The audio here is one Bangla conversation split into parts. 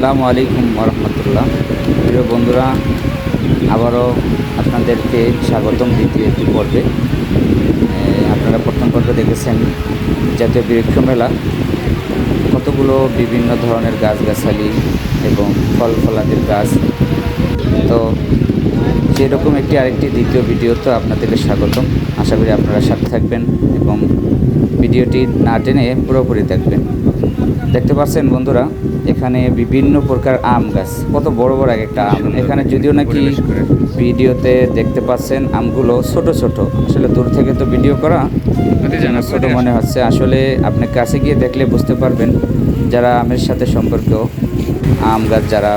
আসসালামু আলাইকুম রহমতুল্লাহ প্রিয় বন্ধুরা, আবারও আপনাদেরকে স্বাগতম দ্বিতীয় একটি পর্বে। আপনারা প্রথম পর্বে দেখেছেন জাতীয় বৃক্ষ মেলা। কতগুলো বিভিন্ন ধরনের গাছগাছালি এবং ফল ফলাদের গাছ। তো সেরকম একটি আরেকটি দ্বিতীয় ভিডিও তো আপনাদেরকে স্বাগতম। আশা করি আপনারা সাথে থাকবেন এবং ভিডিওটি না টেনে পুরোপুরি দেখবেন। দেখতে পাচ্ছেন বন্ধুরা এখানে বিভিন্ন প্রকার আম গাছ কত বড় বড় এক একটা আম। এখানে যদিও নাকি ভিডিওতে দেখতে পাচ্ছেন আমগুলো ছোট ছোট আসলে দূর থেকে তো ভিডিও করা। ছোট মনে হচ্ছে আসলে আপনি কাছে গিয়ে দেখলে বুঝতে পারবেন যারা আমের সাথে সম্পর্ক আম গাছ যারা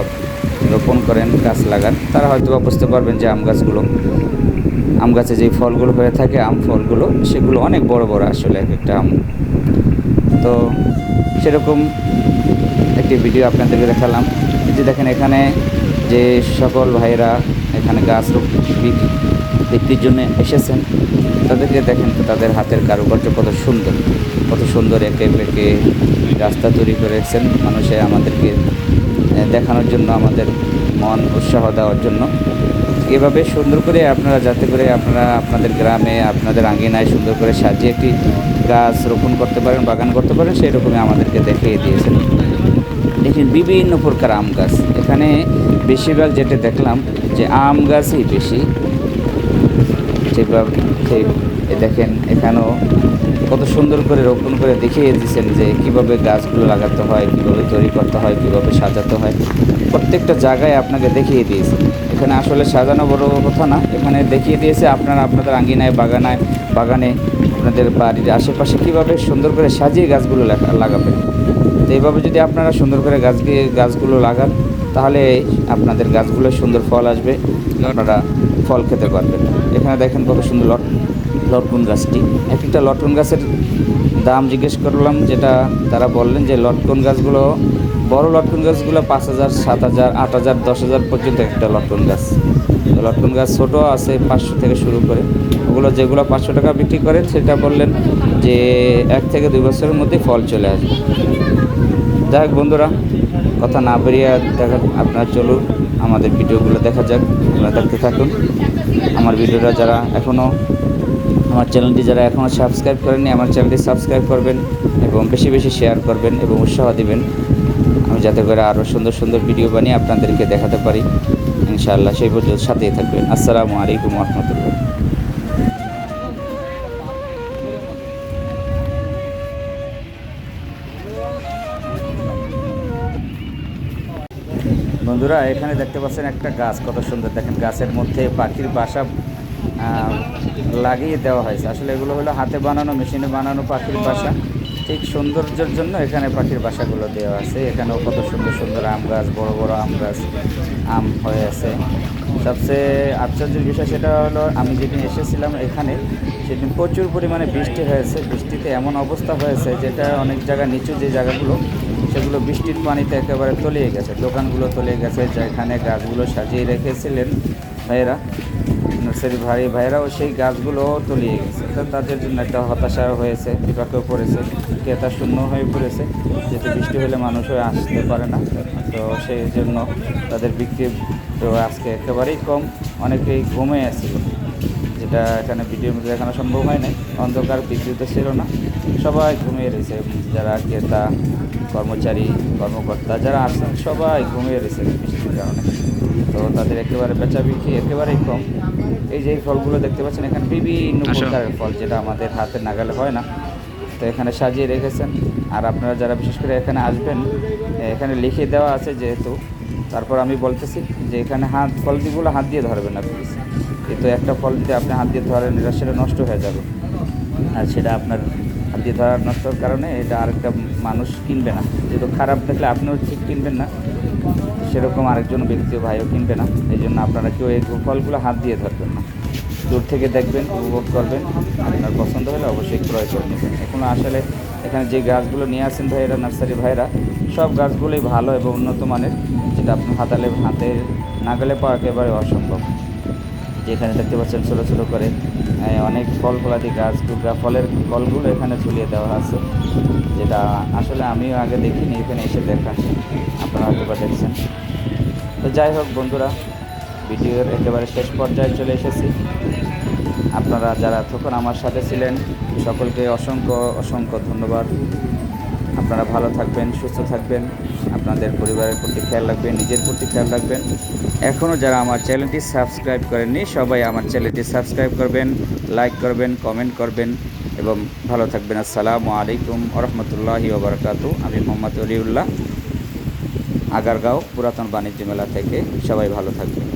রোপণ করেন গাছ লাগান তারা হয়তো বা বুঝতে পারবেন যে আম গাছগুলো আম গাছে যে ফলগুলো হয়ে থাকে আম ফলগুলো সেগুলো অনেক বড় বড় আসলে এক একটা আম। তো সেরকম একটি ভিডিও আপনাদেরকে দেখালাম। যে দেখেন এখানে যে সকল ভাইয়েরা এখানে গাছ বিক্রির জন্য এসেছেন, তাদেরকে দেখেন তাদের হাতের কারুকার্য কত সুন্দর কত সুন্দর একে বেঁকে রাস্তা তৈরি করেছেন মানুষে আমাদেরকে দেখানোর জন্য, আমাদের মন উৎসাহ দেওয়ার জন্য। এভাবে সুন্দর করে আপনারা যাতে করে আপনারা আপনাদের গ্রামে, আপনাদের আঙ্গিনায় সুন্দর করে সাজিয়ে একটি গাছ রোপণ করতে পারেন, বাগান করতে পারেন সেই রকমই আমাদেরকে দেখিয়ে দিয়েছেন। দেখেন বিভিন্ন প্রকার আম গাছ। এখানে বেশিরভাগ যেটা দেখলাম যে আম গাছই বেশি। যেভাবে সেই দেখেন এখানেও কত সুন্দর করে রোপণ করে দেখিয়ে দিয়েছেন যে কীভাবে গাছগুলো লাগাতে হয়, কীভাবে তৈরি করতে হয়, কীভাবে সাজাতে হয়। প্রত্যেকটা জায়গায় আপনাকে দেখিয়ে দিয়েছে। এখানে আসলে সাজানো বড় কথা না। এখানে দেখিয়ে দিয়েছে আপনারা আপনাদের আঙ্গিনায়, বাগানায়, বাগানে আপনাদের বাড়ির আশেপাশে কীভাবে সুন্দর করে সাজিয়ে গাছগুলো লাগা- লাগাবেন তো এইভাবে যদি আপনারা সুন্দর করে গাছ দিয়ে গাছগুলো লাগান, তাহলে আপনাদের গাছগুলো সুন্দর ফল আসবে, আপনারা ফল খেতে পারবেন। এখানে দেখেন কত সুন্দর লট। লটকন গাছটি। এক একটা লটকন গাছের দাম জিজ্ঞেস করলাম, যেটা তারা বললেন যে লটকন গাছগুলো, বড় লটকন গাছগুলো পাঁচ হাজার, সাত হাজার, আট হাজার, দশ হাজার পর্যন্ত একটা লটকন গাছ। লটকন গাছ ছোটো আছে পাঁচশো থেকে শুরু করে। ওগুলো যেগুলো পাঁচশো টাকা বিক্রি করে, সেটা বললেন যে এক থেকে দুই বছরের মধ্যে ফল চলে আসবে। যাই বন্ধুরা, কথা না বেরিয়ে দেখা, আপনার চলুন, আমাদের ভিডিওগুলো দেখা যাক, আপনারা দেখতে থাকুন। আমার ভিডিওটা যারা এখনও আমার চ্যানেলটি যারা এখনও সাবস্ক্রাইব করেননি, আমার চ্যানেলটি সাবস্ক্রাইব করবেন এবং বেশি বেশি শেয়ার করবেন এবং উৎসাহ দিবেন। আমি যাতে করে আরও সুন্দর সুন্দর ভিডিও বানিয়ে আপনাদেরকে দেখাতে পারি। ইনশাআল্লাহ সেই পর্যন্ত সাথেই থাকবেন। আসসালামু আলাইকুম রহমতুল্লাহ বন্ধুরা, এখানে দেখতে পাচ্ছেন একটা গাছ, কত সুন্দর। দেখেন গাছের মধ্যে পাখির বাসা লাগিয়ে দেওয়া হয়েছে। আসলে এগুলো হলো হাতে বানানো, মেশিনে বানানো পাখির বাসা। ঠিক সৌন্দর্যের জন্য এখানে পাখির বাসাগুলো দেওয়া আছে। এখানেও কত সুন্দর সুন্দর আম গাছ, বড় বড় আম গাছ, আম হয়ে আছে। সবচেয়ে আশ্চর্যের বিষয় সেটা হলো, আমি যেদিন এসেছিলাম এখানে, সেদিন প্রচুর পরিমাণে বৃষ্টি হয়েছে। বৃষ্টিতে এমন অবস্থা হয়েছে যেটা অনেক জায়গা নিচু যে জায়গাগুলো, সেগুলো বৃষ্টির পানিতে একেবারে তলিয়ে গেছে। দোকানগুলো তলিয়ে গেছে, যেখানে গাছগুলো সাজিয়ে রেখেছিলেন ভাইয়েরা। নার্সারি ভাই, ভাইয়েরাও সেই গাছগুলো তলিয়ে গেছে। তো তাদের জন্য একটা হতাশা হয়েছে, বিপাকেও পড়েছে, ক্রেতা শূন্য হয়ে পড়েছে। যেহেতু বৃষ্টি হলে মানুষ হয়ে আসতে পারে না, তো সেই জন্য তাদের বিক্রি তো আজকে একেবারেই কম। অনেকেই ঘুমে আসছিল যেটা এখানে ভিডিওর মধ্যে দেখানো সম্ভব হয় নাই। অন্ধকার, বিদ্যুৎ ছিল না। সবাই ঘুমিয়ে রয়েছে, যারা ক্রেতা, কর্মচারী, কর্মকর্তা, যারা আসছেন সবাই ঘুমিয়ে রয়েছে বৃষ্টির কারণে। তো তাদের একেবারে বেচা বিক্রি একেবারেই কম। এই যে ফলগুলো দেখতে পাচ্ছেন এখানে বিভিন্ন প্রকারের ফল যেটা আমাদের হাতে নাগালে হয় না। তো এখানে সাজিয়ে রেখেছেন। আর আপনারা যারা বিশেষ করে এখানে আসবেন এখানে লিখে দেওয়া আছে যেহেতু তারপর আমি বলতেছি যে এখানে হাত ফলগুলো হাত দিয়ে ধরবেন না প্লিজ কিন্তু একটা ফল যদি আপনি হাত দিয়ে ধরেন এটা সেটা নষ্ট হয়ে যাবে। আর সেটা আপনার হাত দিয়ে ধরার নষ্টর কারণে এটা আরেকটা মানুষ কিনবে না। যেহেতু খারাপ দেখলে আপনিও ঠিক কিনবেন না। সেরকম আরেকজন ব্যক্তিও ভাইও কিনবে না। এই জন্য আপনারা কেউ এই ফলগুলো হাত দিয়ে ধরবেন না। দূর থেকে দেখবেন, উপভোগ করবেন। আপনার পছন্দ হলে অবশ্যই ক্রয় করে নেবেন। এখন আসলে এখানে যে গাছগুলো নিয়ে আসেন ভাইয়েরা, নার্সারি ভাইয়েরা, সব গাছগুলোই ভালো এবং উন্নত মানের, যেটা আপনার হাতালে, হাতে নাগালে পাওয়া একেবারে অসম্ভব। যেখানে দেখতে পাচ্ছেন ছোটো ছোটো করে অনেক ফল ফলাদি গাছ ফলের ফলগুলো এখানে ঝুলিয়ে দেওয়া আছে। যেটা আসলে আমিও আগে দেখিনি, এখানে এসে দেখা আপনারা আপনারা হয়তো বা দেখছেন। তো যাই হোক বন্ধুরা, ভিডিওর একেবারে শেষ পর্যায়ে চলে এসেছি। আপনারা যারা তখন আমার সাথে ছিলেন, সকলকে অসংখ্য অসংখ্য ধন্যবাদ। আপনারা ভালো থাকবেন, সুস্থ থাকবেন। আপনাদের পরিবারের প্রতি খেয়াল রাখবেন, নিজের প্রতি খেয়াল রাখবেন। এখনও যারা আমার চ্যানেলটি সাবস্ক্রাইব করেননি, সবাই আমার চ্যানেলটি সাবস্ক্রাইব করবেন, লাইক করবেন, কমেন্ট করবেন এবং ভালো থাকবেন। আসসালামু আলাইকুম রহমতুল্লাহি ওবরাকাতু আমি মোহাম্মদ অলিউল্লাহ। আগারগাঁও পুরাতন বাণিজ্য মেলা থেকে সবাই ভালো থাকবেন।